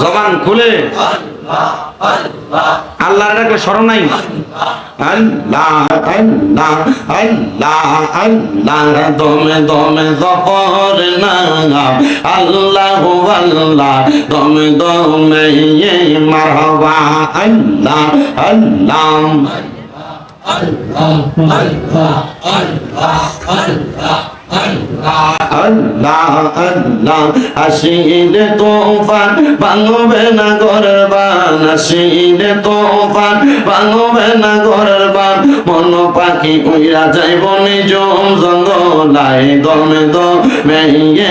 জবান খুলে। আল্লাহ ডাকলে স্মরণ নাই। আল্লাহ আল্লাহ আল্লাহ আল্লাহ, দমে দমে আল্লাহ আল্লাহ, দমে মারহাবা। আল্লাহ আল্লাহ আল্লাহ আল্লাহ। আসিলে তোফান, ভাঙবে না ঘরের বান আসিলে তোফান, ভাঙবে না ঘরের বান মন পাখি উইরা যাইব নিজ জঙ্গলাই দমে দমে ইয়ে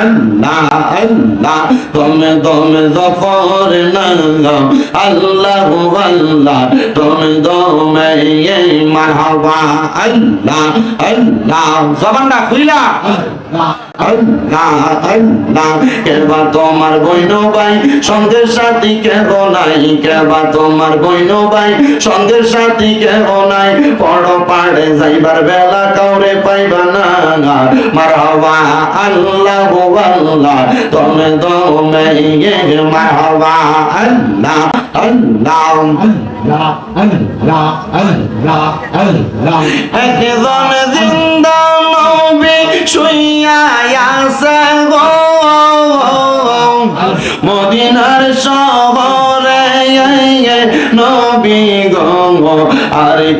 আল্লাহ আল্লাহ, দমে দমে জফর নাম আল্লাহ আল্লাহ, দমে দমে ইয়ে আল্লাহ আল্লাহ জবানটা খুইলা আল্লাহ আল্লাহ জিন্দা নবী শুইয়া আছে গো। মদিনার শহরে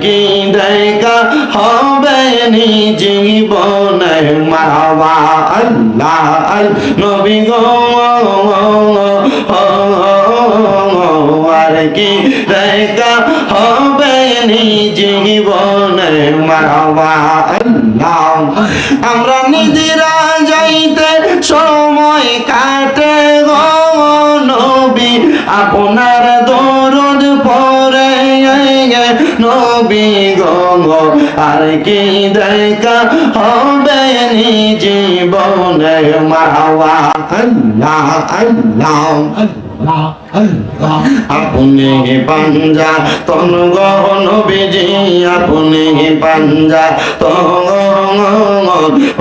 কি দেখা হবে নি জীবনে? মারবা আল্লাহ আল নবী গো। আর কি দেখা হবে নি জীবনে? আল্লাহ আমরা নিদিরা যাইতে সময় কাটে নবী। আপনার দরদ পরে নবী গো আর কি দেখা হবে জীবনে মারবা আল্লাহ। আল্লাহ। আপনি পাঞ্জা, তন গহন বিজি আপনি পাঞ্জা, তন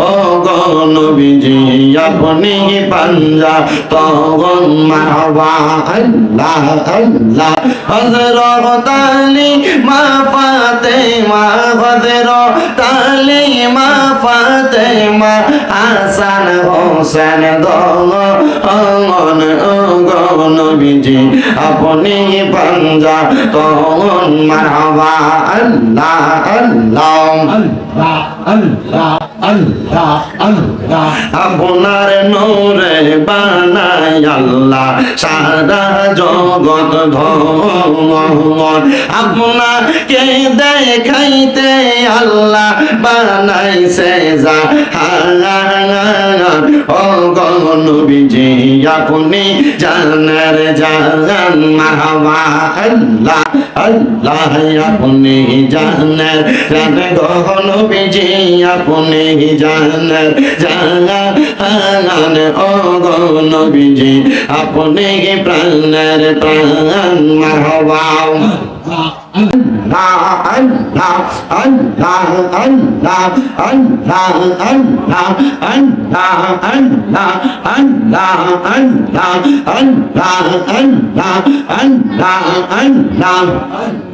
ও গহন বিজি আপনি পাঞ্জা, তগন মারবা আল্লাহ আল্লাহ। হজরত আলী, মা ফাতে মা হজরত আলী, মা ফাতে মা হাসান হোসেন, দল অমন গন বিজি আপনি পাঞ্জা তখন মারহাবা আল্লাহ আল্লাহ। আপনার নূরে বানাই আল্লাহ সারা জগৎ ধন আপনাকে দেখাইতে আল্লাহ বানাইছে যা ও আপনি জানার জান মারহাবা আল্লাহ আপনি জানার জান আপনি জানার জানান অগণবিজি আপনি প্রাণের প্রাণ মাহবাও Allah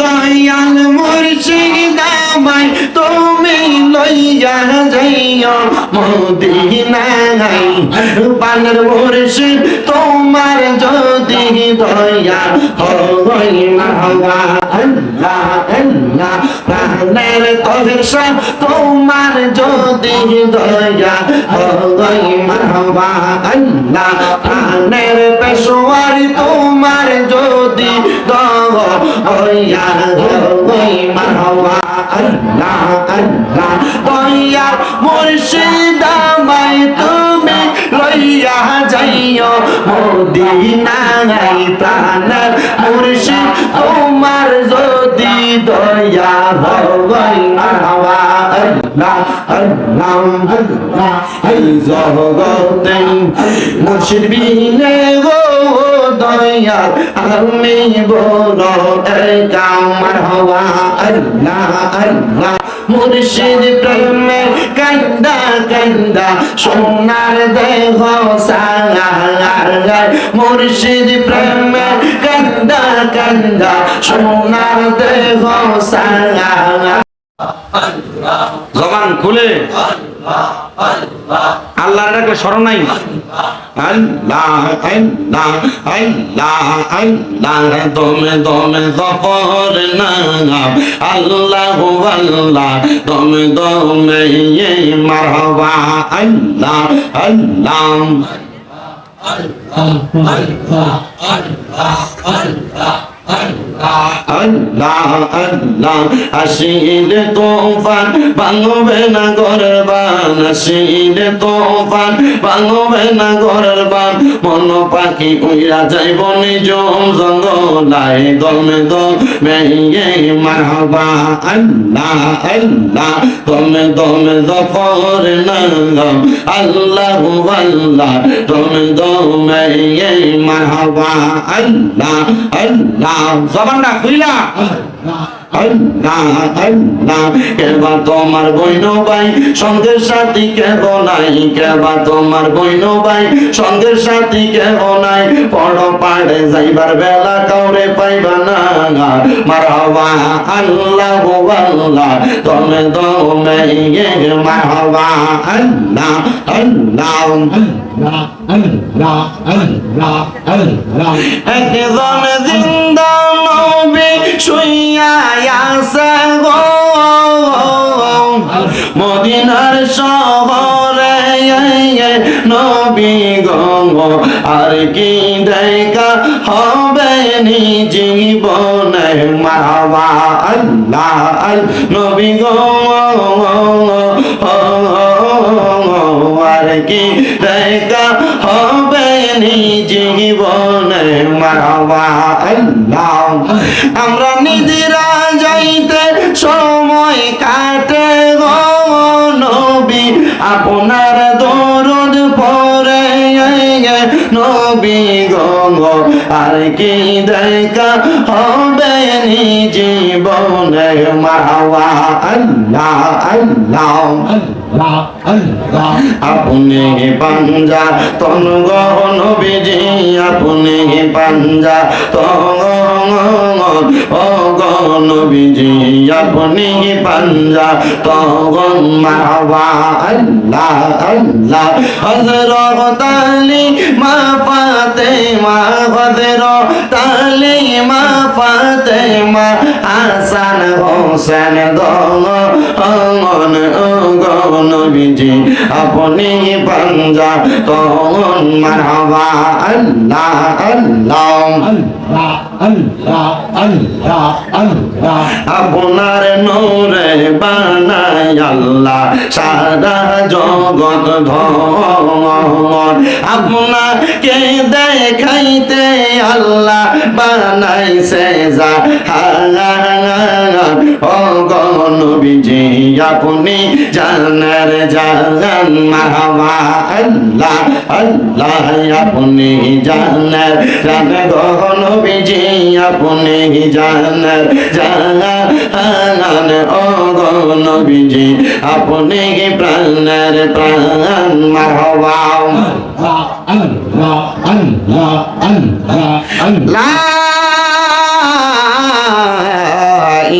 দয়াল মুর্শিদাবাই তুমি লইয়া যাইও মদিনাই বানর মুর্শিদ তোমার যদি দয়া হই না আল্লাহ আল্লাহ প্রাণের তোর তোমার যদি দয়া হয় মাহবা আল্লাহ প্রাণের পেশোয়ার তোমার যদি দয়া হয় মাহবা আল্লাহ তুমি লইয়া যাইও, মদিনায় প্রাণের মুর্শিদ তোমার যদি দয়া হয়। মারহাবা দয়াল আমি বড় একা আমার হওয়া আল্লাহ আল্লাহ মুর্শিদ প্রেমে কান্দা কান্দা সোনার দেহ সাঙ্গার মুর্শিদ প্রেমে কান্দা কান্দা সোনার দেহ সাঙ্গা জবান খুলে। আল্লাহর ডাকলে স্মরণ নাই। আল্লাহ আল্লাহ আল্লাহ আল্লাহ, দমে দমে আল্লাহ আল্লাহ, দমে দমে আল্লাহ আল্লাহ আল্লাহ আল্লাহ। আসিল তোফান, ভাঙবে না ঘরের বান আসিল তোফান, ভাঙবে না ঘরের বান মন পাখি উইরা যাইব নিজ জঙ্গলায়, দমে দমে মারহাবা। আল্লাহ আল্লাহ, দমে দমে জফর নাম আল্লাহ আল্লাহ, দমে দমে মারহাবা। আল্লাহ আল্লাহ আল্লাহ আল্লাহ। কেবা তোমার বইন ভাই সঙ্গের সাথী কেব নাই, কেবা তোমার বইন ভাই সঙ্গের সাথী কেব নাই পড় পাড়ে যাইবার বেলা কাউরে পাইবা না মারহাবা আল্লাহ আল্লাহ তুমি দমে মারহাবা আল্লাহ আল্লাহ। একজন জিন্দা নবী শুইয়া আছে গো মদিনার শহরে নবী গঙ্গ, আর কি দেখা হবে নি জীবনে? মারবা আল্লাহ আল নবী গঙ্গ, আর কি দেখা হবে নি জীবনে? মারবা আল্লাহ, আমরা যাইতে সময় কাটে গো নবী, আপনার দরদ পরে নবী গঙ্গ আর কি দেখা হবে নি জীবনে? মারবা আল্লাহ আল্লাহ। আপনি পাঞ্জা, তন গহন বিজি। আপনি পাঞ্জা, তন গহন বিজি। আপনি পাঞ্জা তগন মারবা। আল্লাহ আল্লাহ। মা ফাতে মা হজরত আলী মা ফাতে মা হাসান হোসেন দন অঙ্গন অঙ্গন বিজি আপনি পাঞ্জা তখন মারহাবা আল্লাহ আল্লাহ। আপনার নূরে বানাই আল্লাহ, সারা জগৎ ধন আপনাকে দেখাইতে আল্লাহ বানাইছে যা ও গনবিজি আপনি জানার জান মারহাবা আল্লাহ আল্লাহ আপনি জানার জান গনবিজি আপনি জানার জান ও গনবিজি আপনি প্রাণের প্রাণ? মারহাবা। লা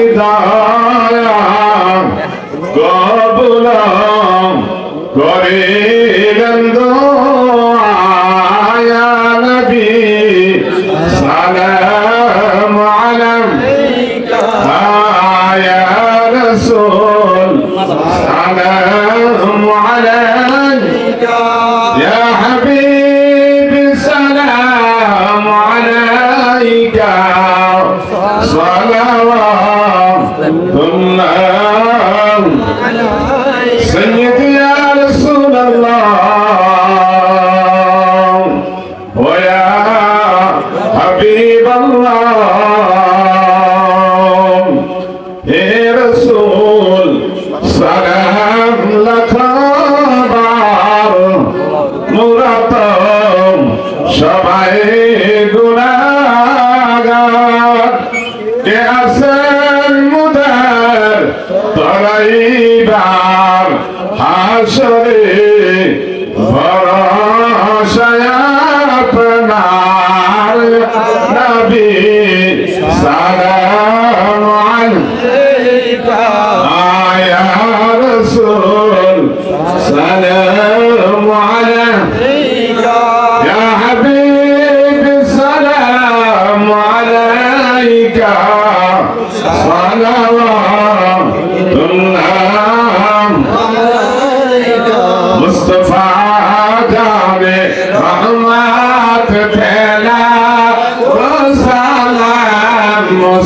আমার সবাই গুণাগার। কে আসেন মুদার? তরাইবার হাসরে ভরসায় আপনার নবী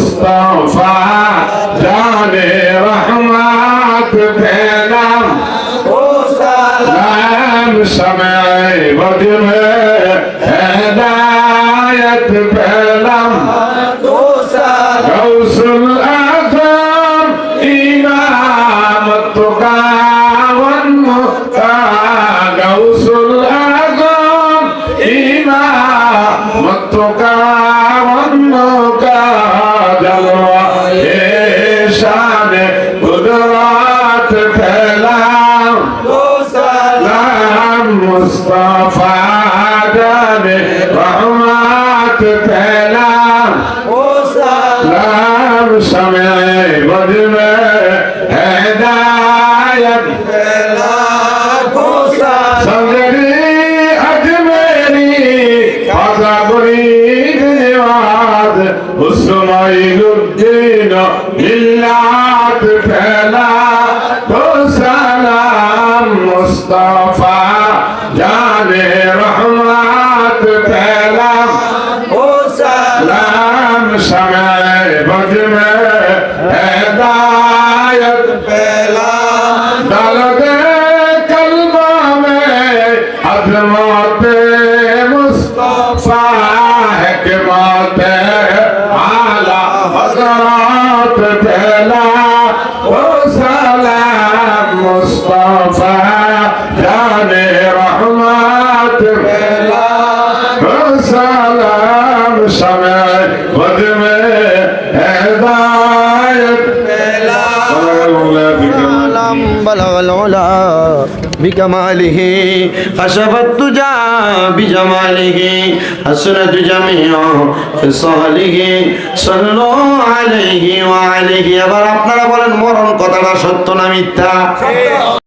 মুস্তফা জানে রহমাত ভেলাম নাম সময় বদলে হেদায়ত পেলাম গৌসুল আজম ইমাম তুকাওয়ান মুক্তা গৌসুল আজম ইমাম তুকাওয়ান উসমাইলুদ্দিন মিল্লাত ফেলা তো সালাম মুস্তাফা জানে রহমাত ফেলা ও সালাম সামে বজমে لم بلغ العلا بكماله خشف الدجى بجماله حسنت جميع خصاله صلوا عليه وعليه এবার আপনারা বলেন মরণ কথাটা সত্য না মিথ্যা